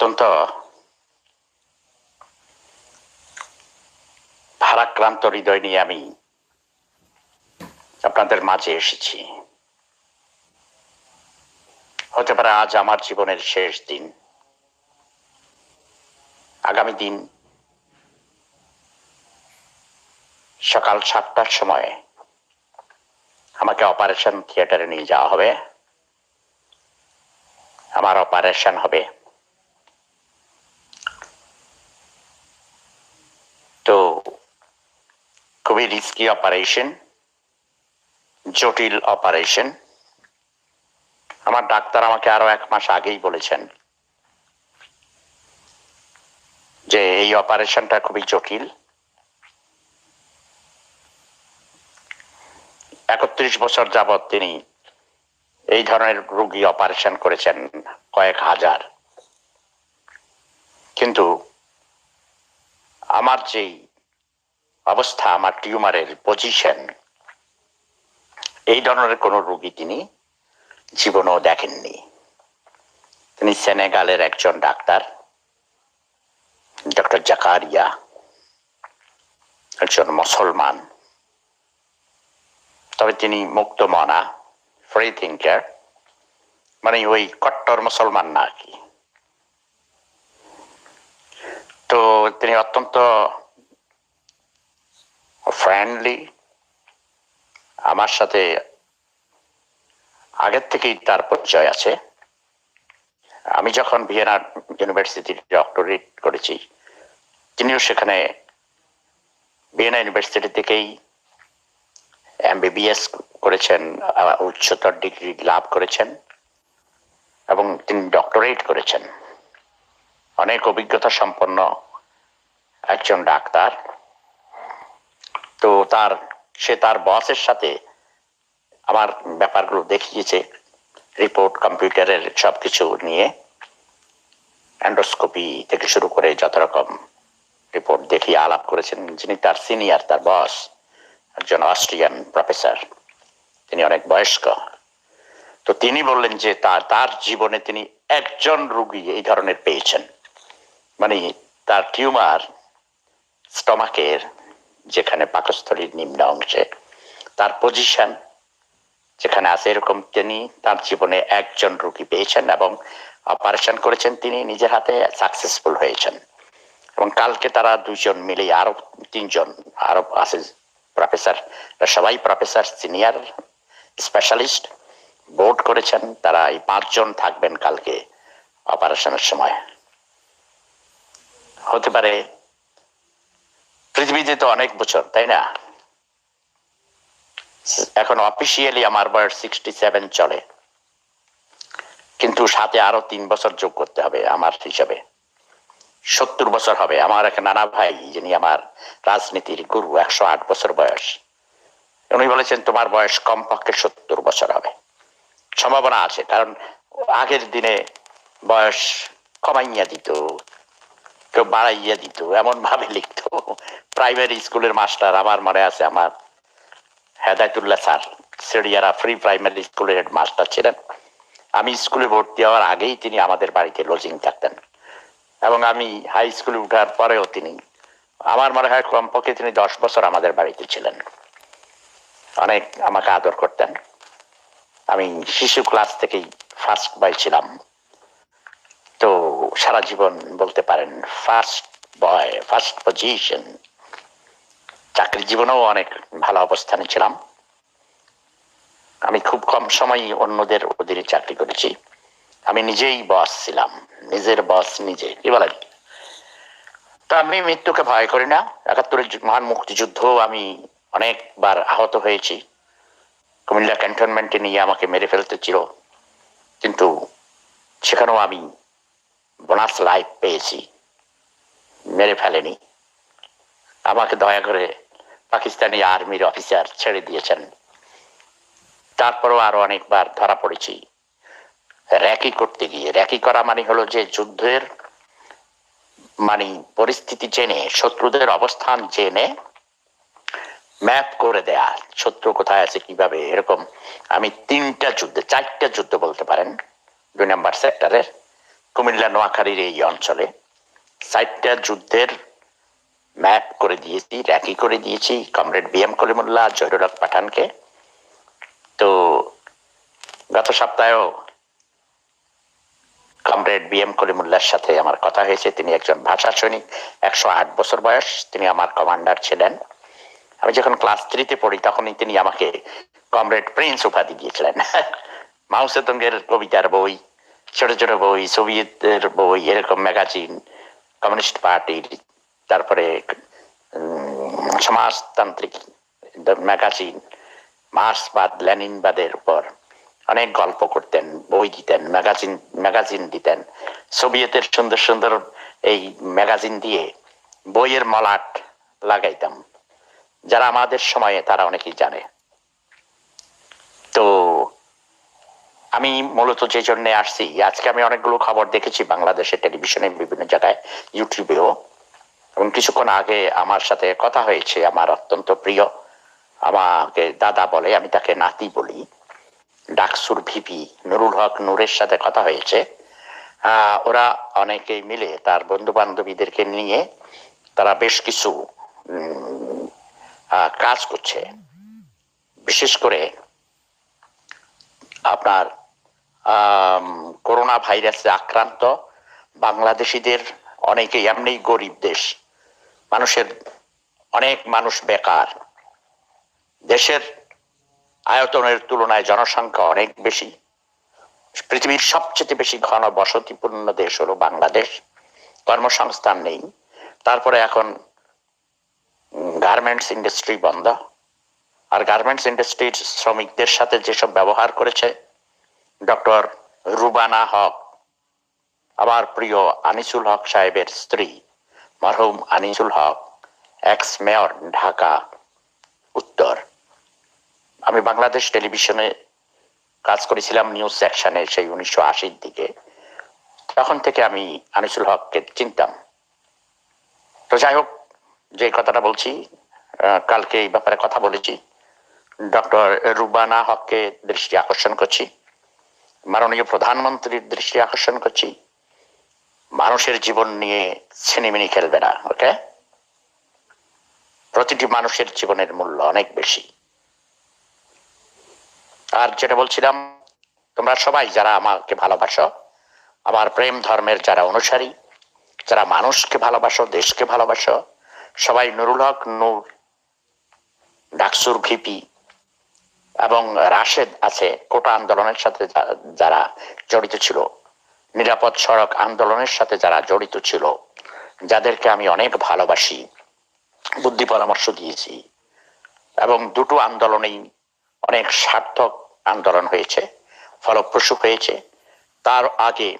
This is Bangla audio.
অত্যন্ত ভারাক্রান্ত হৃদয় নিয়ে আমি আপনাদের মাঝে এসেছি। হতে পারে আজ আমার জীবনের শেষ দিন। আগামী দিন সকাল সাতটার সময় আমাকে অপারেশন থিয়েটারে নিয়ে যাওয়া হবে। আমার অপারেশন হবে তো খুবই রিস্কি অপারেশন জটিল অপারেশন আমার ডাক্তার আমাকে আরও এক মাস আগেই বলেছেন যে এই অপারেশনটা খুবই জটিল। একত্রিশ বছর যাবৎ তিনি এই ধরনের রুগী অপারেশন করেছেন কয়েক হাজার। কিন্তু আমার যেই অবস্থা আমার টিউমারের পজিশন এই ধরনের কোনো রোগী তিনি জীবনেও দেখেননি। তিনি সেনেগালের একজন ডাক্তার, ডক্টর জাকারিয়া, একজন মুসলমান। তবে তিনি মুক্ত মনা ফ্রি থিঙ্কার মানে ওই কট্টর মুসলমান না কি। তো তিনি অত্যন্ত ফ্রেন্ডলি আমার সাথে আগের থেকেই তার পরিচয় আছে। আমি যখন ভিয়েনা ইউনিভার্সিটির ডক্টরেট করেছি, তিনিও সেখানে ভিয়েনা ইউনিভার্সিটি থেকেই এমবিবিএস করেছেন উচ্চতর ডিগ্রি লাভ করেছেন এবং তিনি ডক্টরেট করেছেন। অনেক অভিজ্ঞতা সম্পন্ন একজন ডাক্তার। তো তার, সে তার বসের সাথে আমার ব্যাপারগুলো দেখিয়েছে রিপোর্ট কম্পিউটারের সবকিছু নিয়ে অ্যান্ডোস্কোপি থেকে শুরু করে যত রকম রিপোর্ট দেখিয়ে আলাপ করেছেন, যিনি তার সিনিয়র তার বস একজন অস্ট্রিয়ান প্রফেসর তিনি অনেক বয়স্ক। তো তিনি বললেন যে তার তার জীবনে তিনি একজন রুগী এই ধরনের পেয়েছেন। মানে তার টিউমার স্টমাকের যেখানে পাকস্থলীর নিম্ন অংশে। তার পজিশন যেখানে আছে এরকম তিনি তার জীবনে একজন রুগী পেয়েছেন এবং অপারেশন করেছেন, তিনি নিজের হাতে সাকসেসফুল হয়েছেন। এবং কালকে তারা দুইজন মিলে আরও তিনজন, আরও আছে প্রফেসর সবাই প্রফেসর সিনিয়র স্পেশালিস্ট বোর্ড করেছেন। তারা এই পাঁচজন থাকবেন কালকে অপারেশনের সময়। হতে পারে পৃথিবীতে তো অনেক বছর, তাই না? এখন অফিসিয়ালি আমার বয়স সিক্সটি সেভেন চলে। কিন্তু সাথে আরও তিন বছর যোগ করতে হবে আমার হিসাবে। সত্তর বছর হবে। আমার এক নানা ভাই, যিনি আমার রাজনীতির গুরু, একশো আট বছর বয়স। উনি বলেছেন, তোমার বয়স কমপক্ষে সত্তর বছর হবে। সম্ভাবনা আছে, কারণ আগের দিনে বয়স কমাইয়া দিত, কেউ বাড়াইয়া দিত এমন ভাবে লিখতো। প্রাইমারি স্কুলের মাস্টার আমার মনে আছে আমার হেদায়তুল্লাহ স্যার, সিরিয়ারা ফ্রি প্রাইমারি স্কুলের হেড মাস্টার ছিলেন। আমি স্কুলে ভর্তি হওয়ার আগেই তিনি আমাদের বাড়িতে লজিং থাকতেন এবং আমি হাই স্কুলে উঠার পরেও তিনি, আমার মনে হয় কমপক্ষে তিনি দশ বছর আমাদের বাড়িতে ছিলেন। অনেক আমাকে আদর করতেন। আমি শিশু ক্লাস থেকেই ফার্স্ট বয় ছিলাম। তো সারা জীবন বলতে পারেন ফার্স্ট বয় ফার্স্ট পজিশন চাকরি জীবনেও অনেক ভালো অবস্থানে ছিলাম। আমি খুব কম সময় অন্যদের অধীনে চাকরি করেছি। আমি নিজেই বস ছিলাম, নিজের বস নিজে, কি বলেন? তো আমি মৃত্যুকে ভয় করি না। একাত্তরের মহান মুক্তিযুদ্ধ আমি অনেকবার আহত হয়েছি। কুমিল্লা ক্যান্টনমেন্টে নিয়ে আমাকে মেরে ফেলতে ছিল। কিন্তু সেখানেও আমি বোনাস লাইফ পেয়েছি। মেরে ফেলেনি। আমাকে দয়া করে পাকিস্তানি আর্মির অফিসার ছেড়ে দিয়েছেন। তারপরও আরও অনেকবার ধরা পড়েছি। র্যাকি করতে গিয়ে, র্যাকি করা মানে হলো যে যুদ্ধের মানে পরিস্থিতি জেনে, শত্রুদের অবস্থান জেনে ম্যাপ করে দেয়া, শত্রু কোথায় আছে, কীভাবে, এরকম। আমি তিনটা যুদ্ধে, চারটা যুদ্ধ বলতে পারেন। দুই নাম্বার সেক্টরের, কুমিল্লা, নোয়াখালীর এই অঞ্চলে। চারটা যুদ্ধের ম্যাপ করে দিয়েছি, র্যাকি করে দিয়েছি, comrade B M Kalimullah, Zahirul Haque পাঠানকে। তো গত সপ্তাহেও কমরেড বি এম কলিমুল্লার সাথে আমার কথা হয়েছে। তিনি একজন ভাষা সৈনিক, একশো আট বছর বয়স। তিনি আমার কমান্ডার ছিলেন। আমি যখন ক্লাস থ্রিতে পড়ি, তখনই তিনি আমাকে কমরেড প্রিন্স উপাধি দিয়েছিলেন। মাউসেতঙ্গের কবিতার বই, ছোট ছোট বই, সোভিয়েতের বই, এরকম ম্যাগাজিন, কমিউনিস্ট পার্টির তারপরে সমাজতান্ত্রিক ম্যাগাজিন মার্ক্সবাদ লেনিনবাদের উপর অনেক গল্প করতেন, বই দিতেন, ম্যাগাজিন ম্যাগাজিন দিতেন। সোভিয়েতের সুন্দর সুন্দর এই ম্যাগাজিন দিয়ে বইয়ের মলাট লাগাইতাম। যারা আমাদের সময়ে, তারা অনেকেই জানে। তো, আমি মূলত যে জন্য আসছি, আজকে আমি অনেকগুলো খবর দেখেছি বাংলাদেশের টেলিভিশনে, বিভিন্ন জায়গায়, ইউটিউবেও। এবং কিছুক্ষণ আগে আমার সাথে কথা হয়েছে, আমার অত্যন্ত প্রিয়। আমাকে দাদা বলে, আমি তাকে নাতি বলি, ডাকসুর ভিপি নুরুল হক নূরের সাথে কথা হয়েছে। ওরা অনেকেই মিলে তার বন্ধু বান্ধবীদেরকে নিয়ে তারা বেশ কিছু কাজ করছে। বিশেষ করে আপনার করোনা ভাইরাসে আক্রান্ত বাংলাদেশিদের অনেকেই, এমনি গরিব দেশ। মানুষের অনেক মানুষ বেকার। দেশের আয়তনের তুলনায় জনসংখ্যা অনেক বেশি। পৃথিবীর সবচেয়ে বেশি ঘন বসতিপূর্ণ দেশ হলো বাংলাদেশ। কর্মসংস্থান নেই। তারপরে এখন গার্মেন্টস ইন্ডাস্ট্রি বন্ধ। আর গার্মেন্টস ইন্ডাস্ট্রির শ্রমিকদের সাথে যেসব ব্যবহার করেছে, ডক্টর রুবানা হক আমার প্রিয় আনিসুল হক সাহেবের স্ত্রী মরহুম আনিসুল হক এক্স মেয়র ঢাকা, উত্তর। আমি বাংলাদেশ টেলিভিশনে কাজ করেছিলাম নিউজ সেকশনে সেই উনিশশো আশির দিকে। তখন থেকে আমি আনিসুল হককে চিনতাম। তো যাই হোক, যে কথাটা বলছি কালকে এই ব্যাপারে কথা বলেছি। ডক্টর রুবানা হককে দৃষ্টি আকর্ষণ করছি। মাননীয় প্রধানমন্ত্রীর দৃষ্টি আকর্ষণ করছি। মানুষের জীবন নিয়ে ছিনিমিনি খেলবে না ওকে প্রতিটি মানুষের জীবনের মূল্য অনেক বেশি। আর যেটা বলছিলাম, তোমরা সবাই যারা আমাকে ভালোবাসো, আমার প্রেম ধর্মের যারা অনুসারী, যারা মানুষকে ভালোবাসো, দেশকে ভালোবাসো, সবাই নুরুল হক, নূর, ডাকসুর ভিপি এবং রাশেদ আছে, কোটা আন্দোলনের সাথে যারা জড়িত ছিল। নিরাপদ সড়ক আন্দোলনের সাথে যারা জড়িত ছিল, যাদেরকে আমি অনেক ভালোবাসি, বুদ্ধি পরামর্শ দিয়েছি এবং দুটো আন্দোলনেই অনেক সার্থক আন্দোলন হয়েছে, ফলপ্রসূ হয়েছে। তার আগে